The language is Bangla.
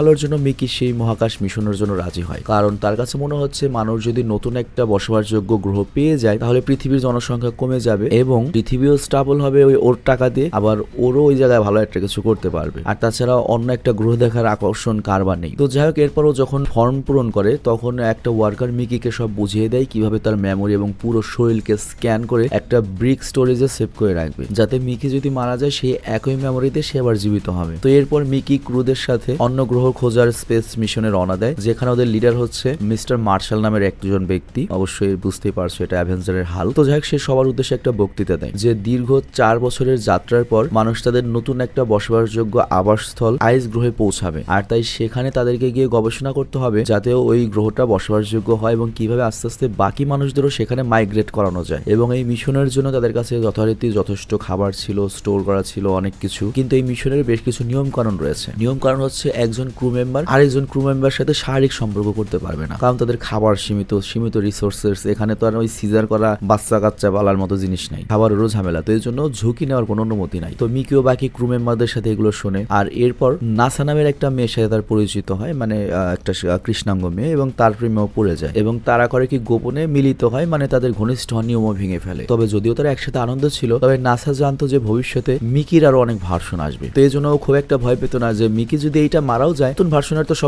আলোর জন্য মিকি সেই মহাকাশ মিশনের জন্য রাজি হয়। কারণ তার কাছে মনে হচ্ছে মানুষ যদি নতুন একটা বসবাসযোগ্য গ্রহ পেয়ে যায়, তাহলে পৃথিবীর জনসংখ্যা কমে যাবে এবং পৃথিবীও স্টাবল হবে ওই ওর টাকা দিয়ে, আবার ওরও ওই জায়গায় ভালো একটা কিছু করতে পারবে। আর তাছাড়া অন্য একটা গ্রহ দেখার আকর্ষণ কারবার নেই। তো যাই হোক, এরপরও যখন ফর্ম পূরণ করে, তখন একটা ওয়ার্কার মিকিকে সব বুঝিয়ে দেয় কীভাবে তার মেমোরি এবং পুরো শরীরকে স্ক্যান করে একটা ব্রিক স্টোরেজে সেভ করে রাখবে। যাতে মিকি যদি মারা যায়, সেই একই মেমোরিতে সে আবার জীবিত হবে। তো এরপর মিকি ক্রুদের সাথে অন্য গ্রহ খোঁজার স্পেস মিশনে রওনা দেয়, যেখানে ওদের লিডার হচ্ছে মিস্টার মার্শাল নামের একজন ব্যক্তি। অবশ্যই বুঝতেই পারছ এটা অ্যাভেঞ্জারের হাল। তো যাই সে সবার উদ্দেশ্যে একটা বক্তৃতা দেয় যে দীর্ঘ চার বছরের যাত্রার পর মানুষ তাদের নতুন একটা বসবাসযোগ্য আবাসস্থল আইস গ্রহে পৌঁছাবে। আর তাই সেখানে তাদেরকে গিয়ে গবেষণা করতে হবে যাতে ওই গ্রহটা বসবাসযোগ্য হয় এবং কীভাবে আস্তে আস্তে বাকি মানুষদেরও সেখানে মাইগ্রেট করানো যায়। এবং এই মিশনের জন্য তাদের কাছে যথারীতি যথেষ্ট খাবার ছিল, স্টোর করা ছিল, অনেক কিছু। কিন্তু এই মিশনের বেশ কিছু নিয়ম কানুন রয়েছে। নিয়ম কারণ হচ্ছে একজন ক্রু মেম্বার আরেকজন ক্রু মেম্বার সাথে শারীরিক সম্পর্ক করতে পারবে না। কারণ তাদের খাবার সীমিত সীমিত রিসোর্সেস এখানে তো আর ওই সিজার করা বাচ্চা কাচ্চা পালার মতো জিনিস নাই। খাবারেরও ঝামেলা, তো এই জন্য ঝুঁকি নেওয়ার কোনো অনুমতি নাই। তো মিকিও বাকি ক্রু মেম্বারদের সাথে এগুলো শোনে। আর এরপর নাসা নামের একটা মেয়ের সাথে তার পরিচিত হয় মানে একটা কৃষ্ণাঙ্গ মেয়ে এবং তার প্রেমেও পড়ে যায়। এবং তারা করে কি গোপনে মিলিত হয় মানে তাদের ঘনিষ্ঠ নিয়মও ভেঙে ফেলে। তবে যদিও তারা একসাথে আনন্দ ছিল, তবে নাসা জানতো যে ভবিষ্যতে মিকির আরও অনেক ভার্সন আসবে। তো এই জন্য খুব একটা ভয় পেত না যে মিকি যদি এইটা মারাও যায় তখন ভার্সনের তো সব